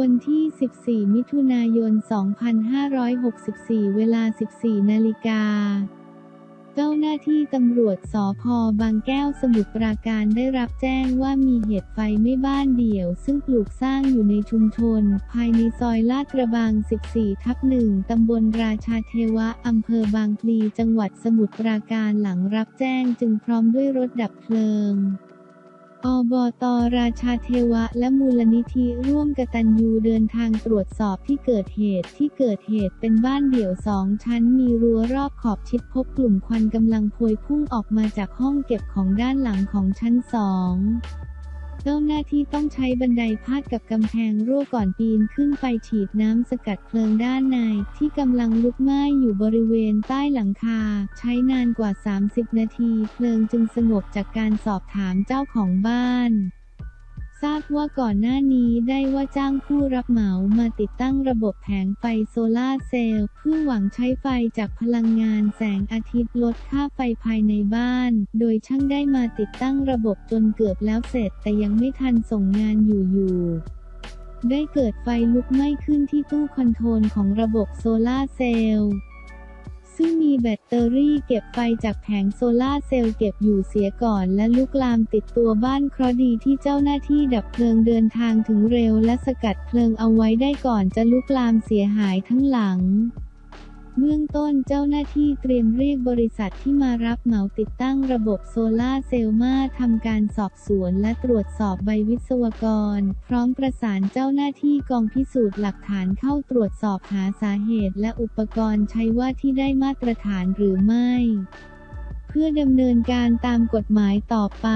วันที่ 14 มิถุนายน 2564 เวลา 14 นาฬิกา เจ้าหน้าที่ตำรวจสพบางแก้วสมุทรปราการได้รับแจ้งว่ามีเหตุไฟไหม้บ้านเดี่ยว ซึ่งปลูกสร้างอยู่ในชุมชน ภายในซอยลาดกระบัง 14 ทับ 1 ตำบลราชาเทวะ อำเภอบางพลี จังหวัดสมุทรปราการหลังรับแจ้งจึงพร้อมด้วยรถดับเพลิง อบตราชาเทวะ และมูลนิธิร่วมกตัญญูเดินทางตรวจสอบที่เกิดเหตุที่เกิดเหตุเป็นบ้านเดี่ยวสองชั้นมีรั้วรอบขอบชิดพบกลุ่มควันกำลังพวยพุ่งออกมาจากห้องเก็บของด้านหลังของชั้นสอง เจ้าหน้าที่ต้องใช้บันไดพาดกับกำแพงรั่วก่อนปีนขึ้นไปฉีดน้ำสกัดเพลิงด้านใน ที่กำลังลุกไหม้อยู่บริเวณใต้หลังคา ใช้นานกว่า 30 นาที เพลิงจึงสงบจากการสอบถามเจ้าของบ้าน ทราบว่าก่อนหน้านี้ได้ว่าจ้างผู้รับเหมามาติดตั้งระบบแผงไฟโซลาเซลล์เพื่อหวังใช้ไฟจากพลังงานแสงอาทิตย์ลดค่าไฟภายในบ้าน โดยช่างได้มาติดตั้งระบบจนเกือบแล้วเสร็จ แต่ยังไม่ทันส่งงานอยู่ๆได้เกิดไฟลุกไหม้ขึ้นที่ตู้คอนโทรลของระบบโซลาเซลล์ ซึ่งมีแบตเตอรี่เก็บไฟจากแผงโซลาเซลล์เก็บอยู่เสียก่อนและลุกลามติดตัวบ้านเคราะดีที่เจ้าหน้าที่ดับเพลิงเดินทางถึงเร็วและสกัดเพลิงเอาไว้ได้ก่อนจะลุกลามเสียหายทั้งหลัง เบื้องต้นเจ้าหน้าที่เตรียมเรียกบริษัทที่มารับเหมาติดตั้งระบบโซลาเซลล์มาทำการสอบสวนและตรวจสอบใบวิศวกร พร้อมประสานเจ้าหน้าที่กองพิสูจน์หลักฐานเข้าตรวจสอบหาสาเหตุและอุปกรณ์ใช้ว่าที่ได้มาตรฐานหรือไม่ เพื่อดำเนินการตามกฎหมายต่อไป